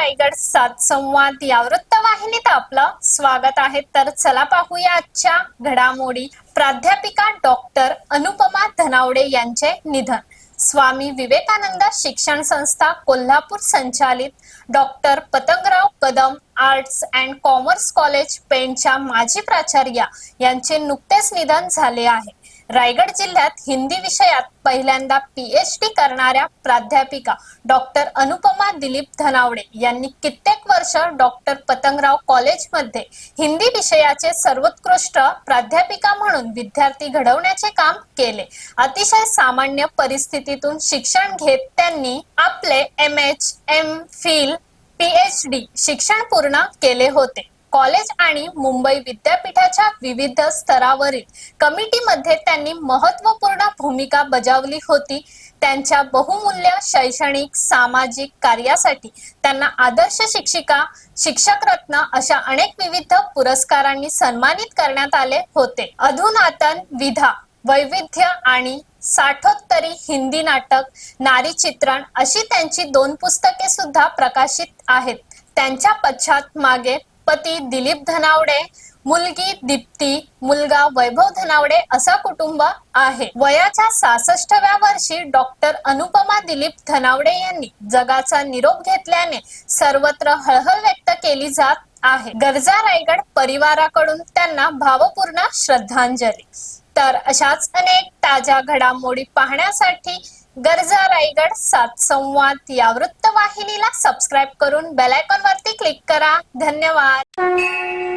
रायगड सात संवाद या वृत्तवाहिनीत आपलं स्वागत आहे. तर चला पाहूया आजच्या घडामोडी. प्राध्यापिका डॉक्टर अनुपमा धनावडे यांचे निधन. स्वामी विवेकानंद शिक्षण संस्था कोल्हापूर संचालित doctor Patangrao Kadam arts and commerce college पेंटच्या माजी प्राचार्या यांचे नुकतेच निधन झाले आहे. रायगड जिल्ह्यात हिंदी विषयात पहिल्यांदा पीएच डी करणाऱ्या प्राध्यापिका डॉक्टर अनुपमा दिलीप धनावडे यांनी कित्येक वर्ष डॉक्टर पतंगराव कॉलेजमध्ये हिंदी विषयाचे सर्वोत्कृष्ट प्राध्यापिका म्हणून विद्यार्थी घडवण्याचे काम केले. अतिशय सामान्य परिस्थितीतून शिक्षण घेत त्यांनी आपले M H M phil PhD शिक्षण पूर्ण केले होते. कॉलेज आणि मुंबई विद्यापीठाच्या विविध स्तरावरील कमिटीमध्ये त्यांनी महत्त्वपूर्ण भूमिका बजावली होती. त्यांच्या बहुमूल्य शैक्षणिक सामाजिक कार्यासाठी त्यांना आदर्श शिक्षिका शिक्षक रत्न अशा अनेक विविध पुरस्कारांनी सन्मानित करण्यात आले होते. अधुनातन विधा वैविध्य आणि साठोत्तरी हिंदी नाटक नारी चित्रण अशी त्यांची दोन पुस्तके सुद्धा प्रकाशित आहेत. त्यांच्या पश्चात मागे पती दिलीप धनावडे मुलगी दीप्ती मुलगा वैभव धनावडे असा कुटुंब आहे. वयाच्या सासष्टव्या वर्षी डॉक्टर अनुपमा दिलीप धनावडे यांनी जगाचा निरोप घेतल्याने सर्वत्र हळहळ व्यक्त केली जात आहे. गरजा रायगड परिवाराकडून त्यांना भावपूर्ण श्रद्धांजली. तर अशाच अनेक ताज्या घडामोडी पाहण्यासाठी गरजा रायगड सात संवाद या वृत्तवाहिनीला सबस्क्राईब करून बेल आयकॉन वरती क्लिक करा. धन्यवाद.